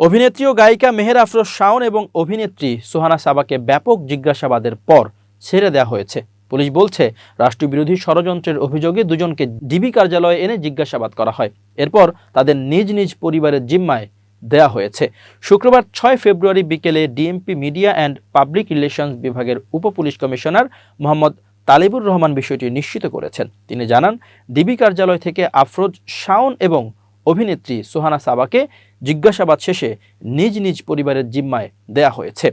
অভিনেত্রী ও গায়িকা মেহের আফরোজ শাওন এবং অভিনেত্রী সোহানা সাবাকে ব্যাপক জিজ্ঞাসাবাদের পর ছেড়ে দেওয়া হয়েছে। পুলিশ বলছে, রাষ্ট্রবিরোধী ষড়যন্ত্রের অভিযোগে দুজনকে ডিবি কার্যালয়ে এনে জিজ্ঞাসাবাদ করা হয়। এরপর তাদের নিজ নিজ পরিবারের জিম্মায় দেয়া হয়েছে। শুক্রবার ছয় ফেব্রুয়ারি বিকেলে DMP media and public relations বিভাগের উপপুলিশ কমিশনার মোহাম্মদ তালিবুর রহমান বিষয়টি নিশ্চিত করেছেন। তিনি জানান, ডিবি কার্যালয় থেকে আফরোজ শাওন এবং অভিনেত্রী সোহানা সাবাকে জিজ্ঞাসাবাদ শেষে নিজ নিজ পরিবারের জিম্মায় দেয়া হয়েছে।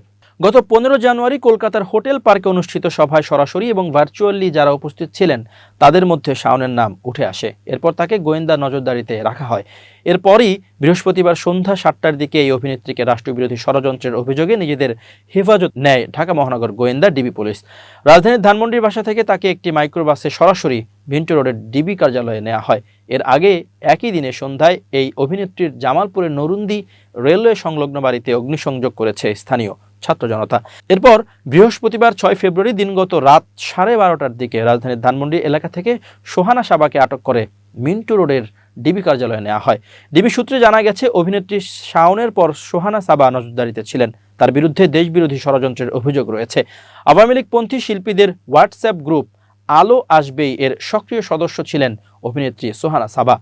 গত পনেরো জানুয়ারি কলকাতার হোটেল পার্কে অনুষ্ঠিত সভায় সরাসরি এবং ভার্চুয়ালি যারা উপস্থিত ছিলেন, তাদের মধ্যে শাওনের নাম উঠে আসে। এরপর তাকে গোয়েন্দা নজরদারিতে রাখা হয়। এরপরই বৃহস্পতিবার সন্ধ্যা সাতটার দিকে এই অভিনেত্রীকে রাষ্ট্রবিরোধী ষড়যন্ত্রের অভিযোগে নিজেদের হেফাজত নেয় ঢাকা মহানগর গোয়েন্দা, ডিবি পুলিশ। রাজধানীর ধানমন্ডির বাসা থেকে তাকে একটি মাইক্রোবাসে সরাসরি ভিন্টো রোডের ডিবি কার্যালয়ে নেওয়া হয়। এর আগে একই দিনে সন্ধ্যায় এই অভিনেত্রীর জামালপুরের নরুন্দি রেলওয়ে সংলগ্ন বাড়িতে অগ্নিসংযোগ করেছে স্থানীয়। ছাত্র জনতা। এরপর বৃহস্পতিবার ছয় ফেব্রুয়ারি দিনগত রাত সাড়ে বারোটার দিকে রাজধানীর ধানমন্ডি এলাকা থেকে সোহানা সাবাকে আটক করে মিন্টু রোডের ডিবি কার্যালয়ে নেওয়া হয়। ডিবি সূত্রে জানা গেছে, অভিনেত্রী শাওনের পর সোহানা সাবা নজরদারিতে ছিলেন। তার বিরুদ্ধে দেশবিরোধী ষড়যন্ত্রের অভিযোগ রয়েছে। আওয়ামী লীগপন্থী শিল্পীদের হোয়াটসঅ্যাপ গ্রুপ আলো আসবেই এর সক্রিয় সদস্য ছিলেন অভিনেত্রী সোহানা সাবা।